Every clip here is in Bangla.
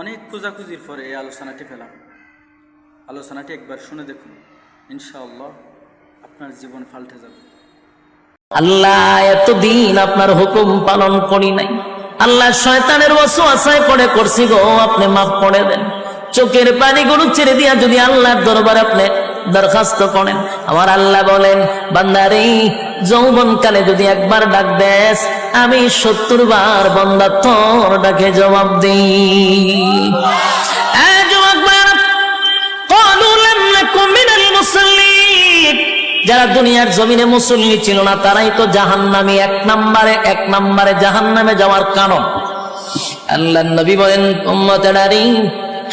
অনেক খোঁজাখুঁজির পরে এই আলোচনাটি পেলাম। আলোচনাটি একবার শুনে দেখুন। ইনশাআল্লাহ আপনার জীবন পাল্টে যাবে। আল্লাহ এতদিন আপনার হুকুম পালন করি নাই। আল্লাহ শয়তানের ওয়াসওয়াসায় পড়ে করছি গো, আপনি মাফ করে দেন। চোখের পানি গরু ছেড়ে দিয়া যদি আল্লাহর দরবারে আপনি দরখাস্ত করেন, আমার আল্লাহ বলেন, বান্দারে যৌবন কালে যদি একবার ডাক দেস, আমি সত্তর বার বন্দা তোর ডাকে জবাব দিই। যারা দুনিয়ার জমিনে মুসল্লি ছিল না, তারাই তো জাহান নামে এক নাম্বারে এক নাম্বারে জাহান নামে যাওয়ার কারণ। আল্লাহ নবী বলেন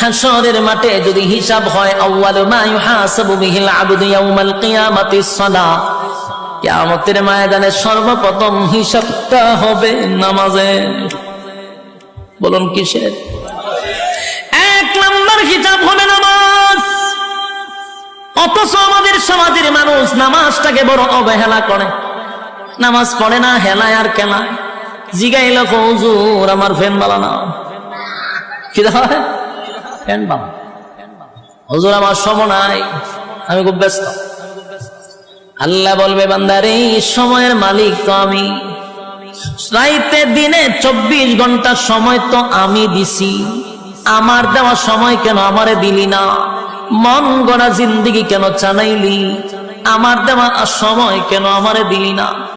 হাসরের মাঠে যদি হিসাব হয়, আউয়াল মা ইউহাসাবু বিহিল আবদু ইয়াউমাল কিয়ামাতিস সালা কিয়ামতের ময়দানে সর্বপ্রথম হিসাবটা হবে নামাজে। বলুন কিসের? এক নম্বর হিসাব হবে নামাজ। অথচ আমাদের সমাজের মানুষ নামাজটাকে বড় অবহেলা করে। নামাজ পড়ে না, হেলায় আর কেলায়। জিগাইল হুজুর, আমার ফ্যান বালা না। বালা হুজুর, আমার সম নাই, আমি খুব ব্যস্ত। আল্লাহ বলবে, বান্দার, এই সময়ের মালিক তো আমি। রাইতে দিনে চব্বিশ ঘণ্টা সময় তো আমি দিছি। আমার দেওয়া সময় কেন আমারে দিলি না? মন গড়া জিন্দিগি কেন চানাইলি আমার দেওয়া সময় কেন আমারে দিলি না?